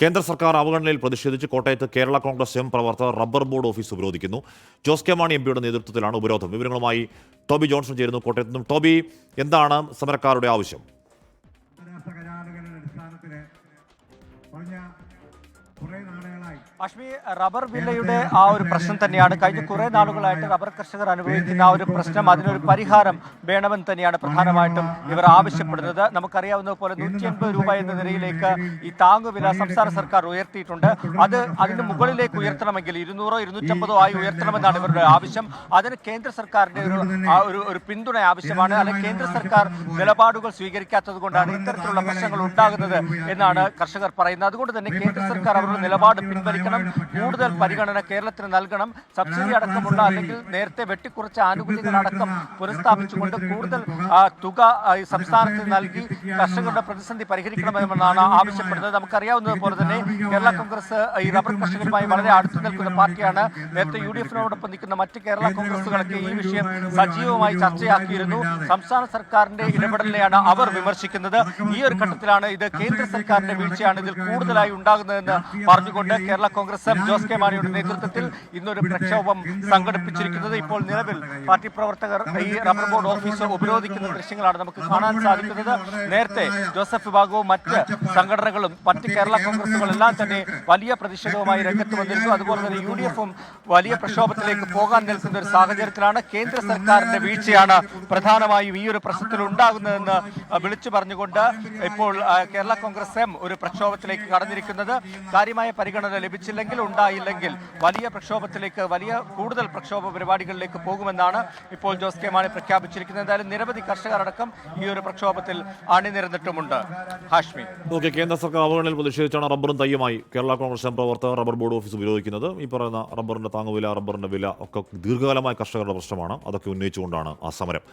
കേന്ദ്ര സർക്കാർ അവഗണനയിൽ പ്രതിഷേധിച്ച് കോട്ടയത്ത് കേരള കോൺഗ്രസ് എം പ്രവർത്തകർ റബ്ബർ ബോർഡ് ഓഫീസ് ഉപരോധിക്കുന്നു. ജോസ് കെ മാണി എംപിയുടെ നേതൃത്വത്തിലാണ് ഉപരോധം. വിവരങ്ങളുമായി ടോബി ജോൺസൺ ചേരുന്നു. കോട്ടയത്ത് നിന്നും ടോബി എന്താണ് സമരക്കാരുടെ ആവശ്യം? അഷ്മി റബ്ബർ വിലയുടെ ആ ഒരു പ്രശ്നം തന്നെയാണ്. കഴിഞ്ഞ കുറേ നാളുകളായിട്ട് റബ്ബർ കർഷകർ അനുഭവിക്കുന്ന ആ ഒരു പ്രശ്നം അതിനൊരു പരിഹാരം വേണമെന്ന് തന്നെയാണ് പ്രധാനമായിട്ടും ഇവർ ആവശ്യപ്പെടുന്നത്. നമുക്കറിയാവുന്നത് പോലെ നൂറ്റി എൺപത് രൂപ എന്ന നിലയിലേക്ക് ഈ താങ്ങുവില സംസ്ഥാന സർക്കാർ ഉയർത്തിയിട്ടുണ്ട്. അത് അതിന് മുകളിലേക്ക് ഉയർത്തണമെങ്കിൽ ഇരുന്നൂറോ ഇരുന്നൂറ്റമ്പതോ ആയി ഉയർത്തണമെന്നാണ് ഇവരുടെ ആവശ്യം. അതിന് കേന്ദ്ര സർക്കാരിന്റെ ഒരു ഒരു പിന്തുണ ആവശ്യമാണ്. അല്ലെങ്കിൽ കേന്ദ്ര സർക്കാർ നിലപാടുകൾ സ്വീകരിക്കാത്തത് കൊണ്ടാണ് ഇത്തരത്തിലുള്ള പ്രശ്നങ്ങൾ ഉണ്ടാകുന്നത് എന്നാണ് കർഷകർ പറയുന്നത്. അതുകൊണ്ട് തന്നെ കേന്ദ്ര സർക്കാർ അവരുടെ നിലപാട് പിൻവലിക്കണം. കൂടുതൽ പരിഗണന കേരളത്തിന് നൽകണം. സബ്സിഡി അടക്കമുള്ള അല്ലെങ്കിൽ നേരത്തെ വെട്ടിക്കുറച്ച ആനുകൂല്യങ്ങളടക്കം പുനഃസ്ഥാപിച്ചുകൊണ്ട് കൂടുതൽ തുക സംസ്ഥാനത്തിന് നൽകി കർഷകരുടെ പ്രതിസന്ധി പരിഹരിക്കണമെന്നാണ് ആവശ്യപ്പെടുന്നത്. നമുക്കറിയാവുന്നത് പോലെ തന്നെ കേരള കോൺഗ്രസ് ഈ റബ്ബർ കർഷകരുമായി വളരെ അടുത്തു നിൽക്കുന്ന പാർട്ടിയാണ്. നേരത്തെ യു ഡി എഫിനോടൊപ്പം നിൽക്കുന്ന മറ്റ് കേരള കോൺഗ്രസുകളൊക്കെ ഈ വിഷയം സജീവമായി ചർച്ചയാക്കിയിരുന്നു. സംസ്ഥാന സർക്കാരിന്റെ ഇടപെടലിനെയാണ് അവർ വിമർശിക്കുന്നത്. ഈ ഒരു ഘട്ടത്തിലാണ് ഇത് കേന്ദ്ര സർക്കാരിന്റെ വീഴ്ചയാണ് ഇതിൽ കൂടുതലായി ഉണ്ടാകുന്നതെന്ന് പറഞ്ഞുകൊണ്ട് കേരള കോൺഗ്രസ് എം ജോസ് കെ മാണിയുടെ നേതൃത്വത്തിൽ ഇന്നൊരു പ്രക്ഷോഭം സംഘടിപ്പിച്ചിരിക്കുന്നത് ഇപ്പോൾ നിലവിൽ പാർട്ടി പ്രവർത്തകർ ഈ റബ്ബർ ബോർഡ് ഓഫീസ് ഉപരോധിക്കുന്ന ദൃശ്യങ്ങളാണ് നമുക്ക് കാണാൻ സാധിക്കുന്നത്. നേരത്തെ ജോസഫ് വിഭാഗവും മറ്റ് സംഘടനകളും മറ്റ് കേരള കോൺഗ്രസുകളെല്ലാം തന്നെ വലിയ പ്രതിഷേധവുമായി രംഗത്ത് വന്നിരുന്നു. അതുപോലെ തന്നെ യു ഡി എഫും വലിയ പ്രക്ഷോഭത്തിലേക്ക് പോകാൻ നിൽക്കുന്ന ഒരു സാഹചര്യത്തിലാണ് കേന്ദ്ര സർക്കാരിന്റെ വീഴ്ചയാണ് പ്രധാനമായും ഈ ഒരു പ്രശ്നത്തിൽ ഉണ്ടാകുന്നതെന്ന് വിളിച്ചു പറഞ്ഞുകൊണ്ട് ഇപ്പോൾ കേരള കോൺഗ്രസ് എം ഒരു പ്രക്ഷോഭത്തിലേക്ക് കടന്നിരിക്കുന്നത്. കാര്യമായ പരിഗണന ലഭിച്ചില്ലെങ്കിൽ ഉണ്ടായില്ലെങ്കിൽ വലിയ പ്രക്ഷോഭത്തിലേക്ക് വലിയ കൂടുതൽ പ്രക്ഷോഭ പരിപാടികളിലേക്ക് പോകുമെന്നാണ് ഇപ്പോൾ ജോസ് കെ മാണി പ്രഖ്യാപിച്ചിരിക്കുന്നത്. എന്തായാലും നിരവധി കർഷകരടക്കം ഈ ഒരു പ്രക്ഷോഭത്തിൽ അണിനിരന്നിട്ടുമുണ്ട്. ഹാഷ്മി. ഓക്കെ കേന്ദ്ര സർക്കാർ അവഗണനയിൽ പ്രതിഷേധിച്ചാണ് റബ്ബറും തയ്യുമായി കേരള കോൺഗ്രസ് പ്രവർത്തകർ റബ്ബർ ബോർഡ് ഓഫീസ് ഉപയോഗിക്കുന്നത് ഈ പറയുന്ന റബ്ബറിന്റെ താങ്ങുവില റബ്ബറിന്റെ വില ഒക്കെ ദീർഘകാലമായ കർഷകരുടെ പ്രശ്നമാണ്. അതൊക്കെ ഉന്നയിച്ചുകൊണ്ടാണ് ആ സമരം.